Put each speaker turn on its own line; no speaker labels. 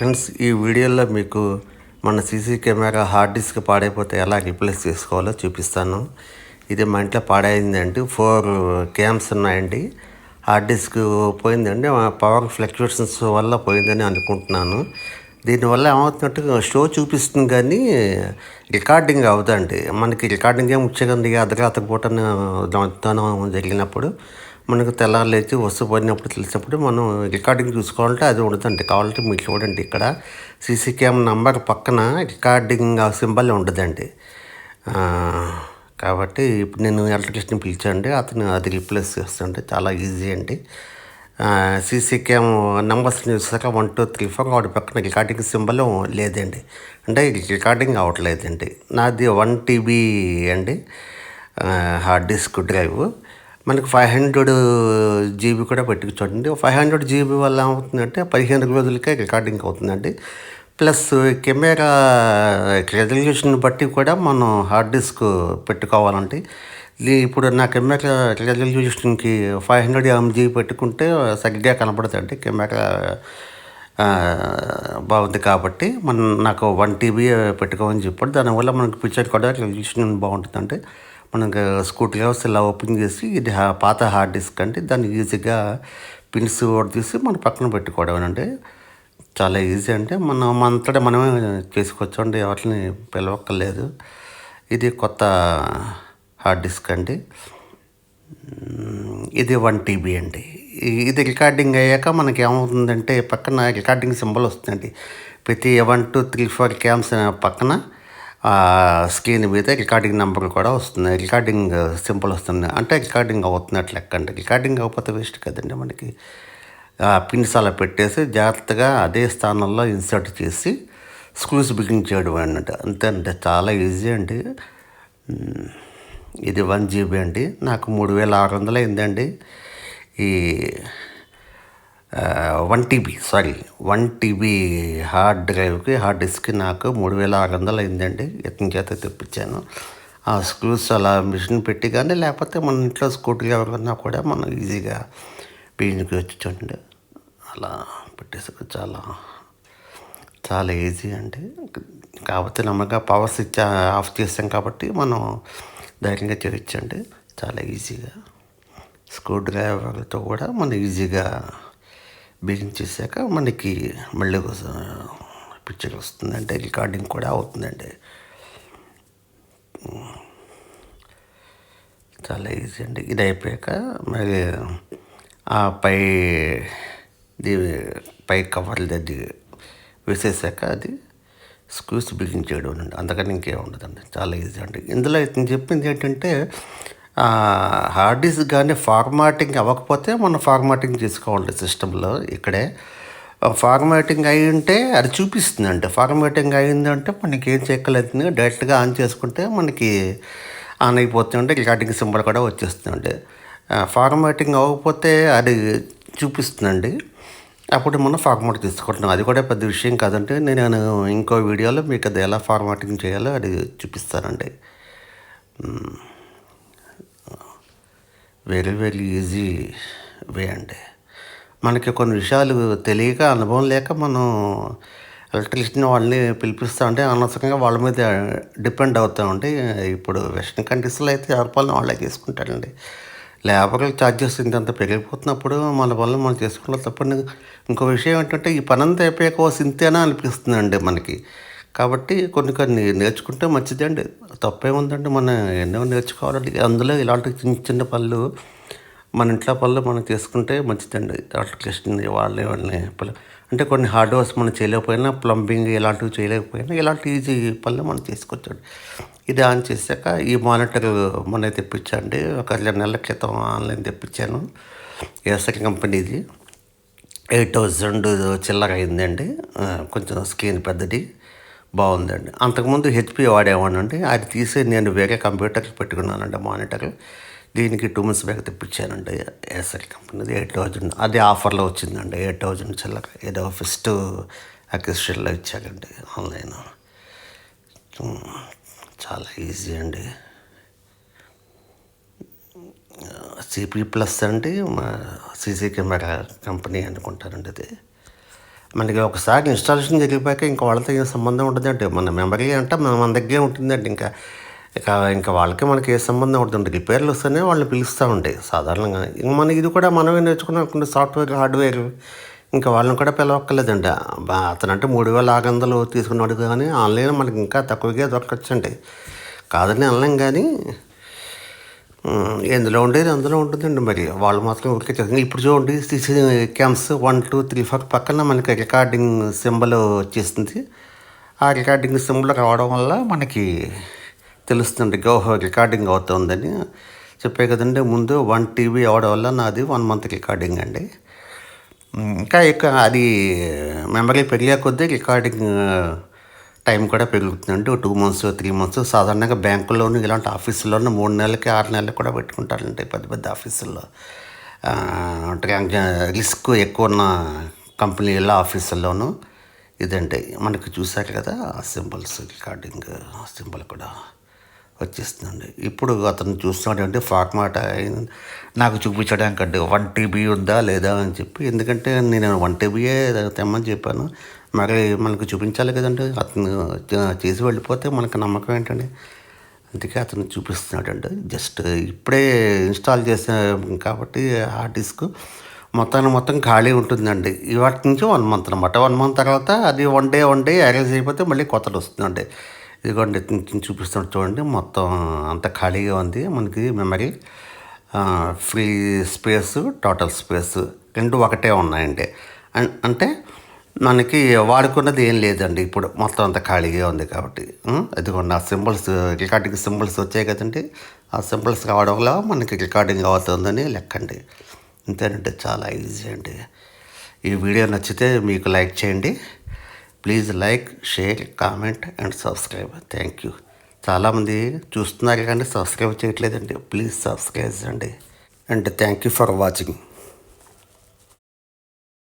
Friends ఈ వీడియోలో మీకు మన సీసీ కెమెరా హార్డ్ డిస్క్ పాడైపోతే ఎలా రీప్లేస్ చేసుకోవాలో చూపిస్తాను. ఇది మా ఇంట్లో పాడైందండి ఫోర్ క్యామ్స్ ఉన్నాయండి. హార్డ్ డిస్క్ పోయిందండి పవర్ ఫ్లక్చుయేషన్స్ వల్ల పోయిందని అనుకుంటున్నాను. దీనివల్ల ఏమవుతున్నట్టు షో చూపిస్తుంది కానీ రికార్డింగ్ అవుదండి మనకి రికార్డింగ్ ఏం వచ్చేదండి అర్ధరాత్రి పూట దొంగతనం జరిగినప్పుడు మనకు తెల్లారు లేచి వస్తు పోయినప్పుడు తెలిసినప్పుడు మనం రికార్డింగ్ చూసుకోవాలంటే అది ఉండదండి. కావాలంటే మీరు చూడండి ఇక్కడ. సీసీ క్యామ్ నంబర్ పక్కన రికార్డింగ్ సింబల్ ఉండదండి. కాబట్టి ఇప్పుడు నేను ఎలక్ట్రిషియన్ పిలిచండి అతను అది రీప్లేస్ చేస్తుంటే చాలా ఈజీ అండి. సీసీ క్యామ్ నెంబర్స్ చూసాక వన్ టూ త్రీ ఫోర్ వాటి పక్కన రికార్డింగ్ సింబల్ లేదండి. అంటే రికార్డింగ్ అవ్వట్లేదండి. నాది వన్ టీబీ అండి. Hard disk drive. మనకు ఫైవ్ హండ్రెడ్ జీబీ కూడా పెట్టుకోండి ఫైవ్ హండ్రెడ్ జీబీ వల్ల ఏమవుతుందంటే పదిహేను రోజులకే రికార్డింగ్ అవుతుందండి. ప్లస్ కెమెరా రెజల్యూషన్ బట్టి కూడా మనం హార్డ్ డిస్క్ పెట్టుకోవాలంటే ఇప్పుడు నా కెమెరా రెజల్యూషన్కి ఫైవ్ హండ్రెడ్ ఎంజీ పెట్టుకుంటే సరిగ్గా కనపడుతుంది కెమెరా బాగుంది కాబట్టి మనం నాకు వన్ టీబీ పెట్టుకోమని చెప్పాడు. దానివల్ల మనకు పిక్చర్ కూడా రెజల్యూషన్ బాగుంటుందంటే మనకు స్కూటీ హౌస్ ఇలా ఓపెన్ చేసి ఇది పాత హార్డ్ డిస్క్ అంటే దాన్ని ఈజీగా పిన్స్ కూడా తీసి మన పక్కన పెట్టుకోవడం అంటే చాలా ఈజీ అంటే మనం అంతటా మనమే చేసుకోవచ్చు అండి ఎవరిని పిలవక్కర్లేదు. ఇది కొత్త హార్డ్ డిస్క్ అండి. ఇది వన్ టీబీ అండి. ఇది రికార్డింగ్ అయ్యాక మనకి ఏమవుతుందంటే పక్కన రికార్డింగ్ సింబల్ వస్తుందండి. ప్రతి one two three four cams పక్కన స్క్రీన్ మీద రికార్డింగ్ నెంబర్ కూడా వస్తుంది రికార్డింగ్ సింపుల్ వస్తుంది అంటే రికార్డింగ్ అవుతున్నట్లు లెక్క అండి. రికార్డింగ్ అవ్వకపోతే వేస్ట్ కదండి మనకి. పిన్స్ అలా పెట్టేసి జాగ్రత్తగా అదే స్థానంలో ఇన్సర్ట్ చేసి స్క్రూస్ బిగింగ్ చేయడం అన్నట్టు అంతే అంటే చాలా ఈజీ అండి. ఇది వన్ జీబీ అండి. నాకు మూడు వేల ఆరు వందలు అయిందండి. ఈ one TB sorry one TB hard డ్రైవ్కి hard డిస్క్కి నాకు మూడు వేల ఆరు వందలు అయిందండి. యత్నం చేత తెప్పించాను. ఆ స్క్రూస్ అలా మిషన్ పెట్టి కానీ లేకపోతే మన ఇంట్లో స్కూటీ ఎవరికన్నా కూడా మనం ఈజీగా పీయించుకోవచ్చు చూడండి. అలా పెట్టేసి చాలా చాలా ఈజీ అండి. కాకపోతే నమ్మగా పవర్ స్విచ్ ఆఫ్ చేసాం కాబట్టి మనం ధైర్యంగా చేయొచ్చండి చాలా ఈజీగా. స్క్రూ డ్రైవర్తో కూడా మనం ఈజీగా బిగించేసాక మనకి మళ్ళీ పిక్చర్ వస్తుందంటే రికార్డింగ్ కూడా అవుతుందండి. చాలా ఈజీ అండి. ఇది అయిపోయాక మరి ఆ పై ఇది పై కవర్లు అది వేసేసాక అది స్క్రూస్ బిగించేయడం అండి. అందుకని ఇంకేం ఉండదండి. చాలా ఈజీ అండి. ఇందులో ఇతను చెప్పింది ఏంటంటే హార్డ్ డిస్క్ కానీ ఫార్మాటింగ్ అవ్వకపోతే మనం ఫార్మాటింగ్ చేసుకోవాలి సిస్టంలో ఇక్కడే. ఫార్మాటింగ్ అయి ఉంటే అది చూపిస్తుందండి ఫార్మాటింగ్ అయిందంటే మనకి ఏం చెక్కలేదు డైరెక్ట్గా ఆన్ చేసుకుంటే మనకి ఆన్ అయిపోతుందంటే రికార్డింగ్ సింబల్ కూడా వచ్చేస్తుందండి. ఫార్మాటింగ్ అవ్వకపోతే అది చూపిస్తుందండి. అప్పుడు మనం ఫార్మాట్ తీసుకుంటున్నాం. అది కూడా పెద్ద విషయం కాదంటే నేను ఇంకో వీడియోలో మీకు అది ఎలా ఫార్మాటింగ్ చేయాలో అది చూపిస్తానండి. వెరీ వెరీ ఈజీ వే అండి. మనకి కొన్ని విషయాలు తెలియక అనుభవం లేక మనం ఎలక్ట్రిషియన్ వాళ్ళని పిలిపిస్తా ఉంటే అనవసరంగా వాళ్ళ మీద డిపెండ్ అవుతామండి ఇప్పుడు వెస్ట్రన్ కంట్రీస్లో అయితే ఎవరి వాళ్ళే చేసుకుంటారండి. లేబర్లు ఛార్జెస్ ఇంతంత పెరిగిపోతున్నప్పుడు మన వల్ల మనం చేసుకోవడం తప్పని ఇంకో విషయం ఏంటంటే ఈ పనంతా అయిపోయాక ఓ సింతేనా అనిపిస్తుందండి మనకి. కాబట్టి కొన్ని కొన్ని నేర్చుకుంటే మంచిదండి తప్పేముందండి మనం ఎన్నో నేర్చుకోవాలండి. అందులో ఇలాంటి చిన్న చిన్న పళ్ళు మన ఇంట్లో పళ్ళు మనం చేసుకుంటే మంచిదండి. ఎలక్ట్రిసిటీ వాళ్ళే వాళ్ళని పళ్ళు అంటే కొన్ని హార్డ్వేర్స్ మనం చేయలేకపోయినా ప్లంబింగ్ ఇలాంటివి చేయలేకపోయినా ఇలాంటి ఈజీ పనులు మనం చేసుకోవచ్చండి. ఇది ఆన్ చేశాక ఈ మానిటర్ మన తెప్పించండి. ఒక రెండు నెలల క్రితం ఆన్లైన్ తెప్పించాను. ఎస్ఐ కంపెనీది ఎయిట్ థౌజండ్ చిల్లర అయిందండి. కొంచెం స్క్రీన్ పెద్దది. బాగుందండి. అంతకుముందు హెచ్పి వాడేవాడినండి అది తీసి నేను వేరే కంప్యూటర్కి పెట్టుకున్నానండి మానిటర్ దీనికి టూ మంత్స్ బ్యాక్ తెప్పించానండి ఎస్ఎల్ కంపెనీది ఎయిట్ థౌజండ్. అది ఆఫర్లో వచ్చిందండి ఎయిట్ థౌజండ్ చిల్లర. ఏదో ఫస్ట్ అక్విజిషన్లో ఇచ్చారండి ఆన్లైన్. చాలా ఈజీ అండి. సిపి ప్లస్ అంటే మా సీసీ కెమెరా కంపెనీ అనుకుంటారండి అది. మనకి ఒకసారి ఇన్స్టాలేషన్ జరిగిపోయాక ఇంకా వాళ్ళతో ఏం సంబంధం ఉండదండి మన మెమరీ అంటే మన మన దగ్గరే ఉంటుందండి ఇంకా. ఇక ఇంకా వాళ్ళకి మనకి ఏ సంబంధం ఉంటుంది రిపేర్లు వస్తేనే వాళ్ళని పిలుస్తూ ఉంటాయి సాధారణంగా. ఇంక మన ఇది కూడా మనమే నేర్చుకున్నాం అనుకుంటే సాఫ్ట్వేర్ హార్డ్వేర్ ఇంకా వాళ్ళని కూడా పిలవక్కర్లేదండి. అతనంటే మూడు వేల ఆరు వందలు తీసుకున్నాడు కానీ ఆన్లైన్ మనకి ఇంకా తక్కువగా దొరకచ్చండి. కాదని అనలేం కానీ ఎందులో ఉండేది అందులో ఉంటుందండి మరి. వాళ్ళు మాత్రం ఊరికే చేస్తుంది ఇప్పుడు చూడండి CC cams one two three four పక్కన మనకి రికార్డింగ్ సింబల్ వచ్చేస్తుంది ఆ రికార్డింగ్ సింబల్ రావడం వల్ల మనకి తెలుస్తుంది గోహో రికార్డింగ్ అవుతుందని. చెప్పే కదండి ముందు వన్ టీవీ అవడం వల్ల నాది వన్ మంత్ రికార్డింగ్ అండి. ఇంకా ఎక్కువ అది మెమరీ పెరిగే కొద్దీ రికార్డింగ్ టైం కూడా పెరుగుతుందండి టూ మంత్స్ త్రీ మంత్స్ సాధారణంగా బ్యాంకుల్లోనూ ఇలాంటి ఆఫీసుల్లోనూ మూడు నెలలకి ఆరు నెలలకి కూడా పెట్టుకుంటారండి పెద్ద పెద్ద ఆఫీసుల్లో. రిస్క్ ఎక్కువ ఉన్న కంపెనీల ఆఫీసుల్లోనూ ఇదండి మనకి చూశారు కదా ఆ సింబల్స్ రికార్డింగ్ సింబల్ కూడా. వచ్చేస్తుందండి. ఇప్పుడు అతను చూస్తున్నాడంటే ఫార్మాట్ నాకు చూపించడానికి అంటే వన్ టీబీ ఉందా లేదా అని చెప్పి ఎందుకంటే నేను వన్ టీబీయే తెమ్మని చెప్పాను. మరి మనకు చూపించాలి కదండి. అతను చేసి వెళ్ళిపోతే మనకు నమ్మకం ఏంటండి? అందుకే అతను చూపిస్తున్నాడండి. జస్ట్ ఇప్పుడే ఇన్స్టాల్ చేసాం కాబట్టి హార్డ్ డిస్క్ మొత్తాన్ని మొత్తం ఖాళీ ఉంటుందండి. ఇవాటి నుంచి వన్ మంత్ అనమాట వన్ మంత్ తర్వాత అది one day one day arrange అయిపోతే మళ్ళీ కొత్తది వస్తుందండి. ఇదిగోండి నేను చూపిస్తాను చూడండి. మొత్తం అంత ఖాళీగా ఉంది. మనకి memory free space total space రెండు ఒకటే ఉన్నాయండి. అన్- అంటే మనకి వాడుకున్నది ఏం లేదండి. ఇప్పుడు మొత్తం అంత ఖాళీగా ఉంది కాబట్టి. ఇదిగోండి ఆ సింబల్స్ రికార్డింగ్ సింబల్స్ వచ్చాయి కదండి. ఆ సింబల్స్ రావడం వల్ల మనకి రికార్డింగ్ అవుతుందని లెక్కండి. ఇంతేనంటే చాలా ఈజీ అండి. ఈ వీడియో నచ్చితే మీకు లైక్ చేయండి. Please like share comment and subscribe. Thank you చాలామంది చూస్తున్నారు కానీ సబ్స్క్రైబ్ చేయట్లేదండి. ప్లీజ్ సబ్స్క్రైబ్ అండి and thank you for watching